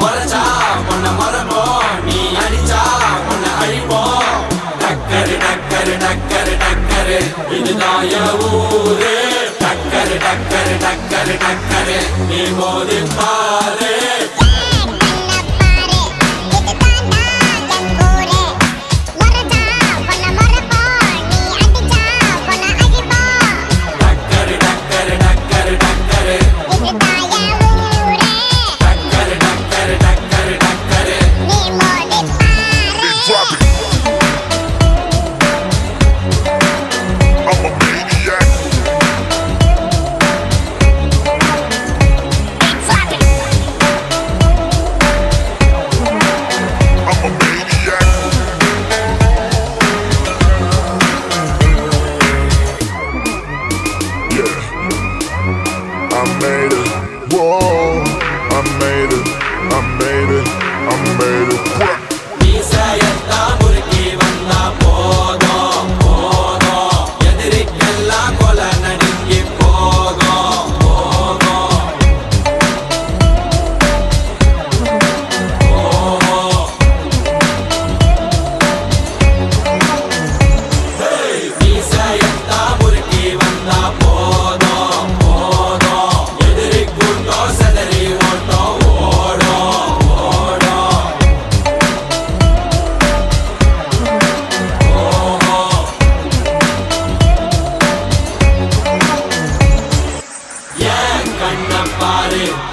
முறைச்சா பொண்ண முறப்போம். நீ அடிச்சா பொண்ண அழிப்போம். டக்கரு டக்கரு டக்கரு டக்கரு. இதுதான் ஊரு. டக்கரு டக்கரு டக்கரு டக்கரு. நீ போது பாரு. Made it. Whoa. I made it. I made it. I made it.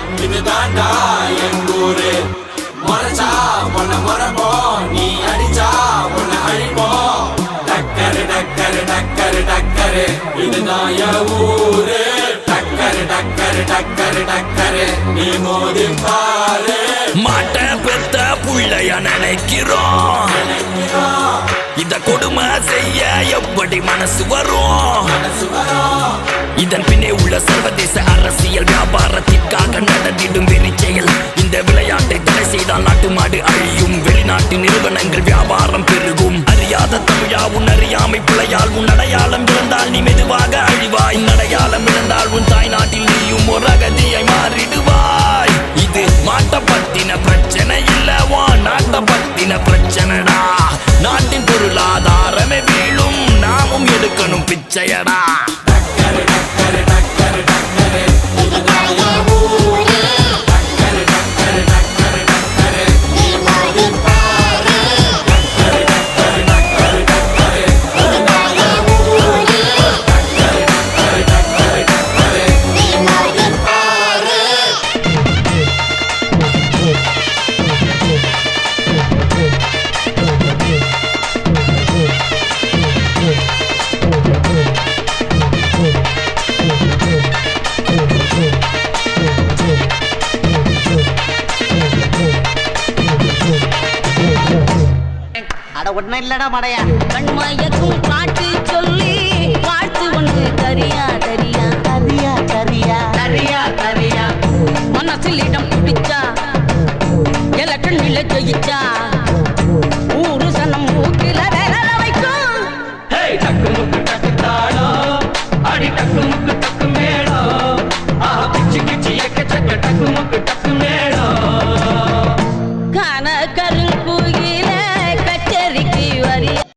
பாரு இது தாண்டா என் ஊரு. முறைச்சா உன்ன முறைப்போம். நீ அடிச்சா உன்ன அழிப்போம். டக்கரு டக்கரு டக்கரு டக்கரு. இதுதான் என் ஊரு. டக்கரு டக்கரு டக்கரு டக்கரு. நீ மோதி பாரு. மாட்ட பெத்த புள்ளைய நினைக்கிறோம். இத கொடுமை செய்ய எப்படி மனசு வரும். இதன் பின்னே உள்ள சர்வதேச அரசியல் வியாபாரத்திற்காக நடந்திடும் செயல் இந்த விளையாட்டை தடை செய்தால் நாட்டு மாடு அழியும். வெளிநாட்டு நிறுவனங்கள் வியாபாரம் பெருகும். அறியாத தமிழா உன் அறியாமை பிழையால் உன் அடையாளம் இழந்தால் நீ மெதுவாக அழிவாய். உன் அடையாளம் இழந்தால் உன் தாய் நாட்டில் நீயும் ஒரு அகதியை மாறிடுவாய். இது மாட்ட பத்தின பிரச்சனை இல்லவா நாட்டப்பட்டின நாட்ட பத்தின பிரச்சனைடா. நாட்டின் பொருளாதாரமே வீழும். நாமும் எடுக்கணும் பிச்சையடா. அட ஒன்னும் இல்லடா மடையா. கண்மயக்கும் பாட்டு சொல்லி வாழ்த்து ஒன்று தெரியாத.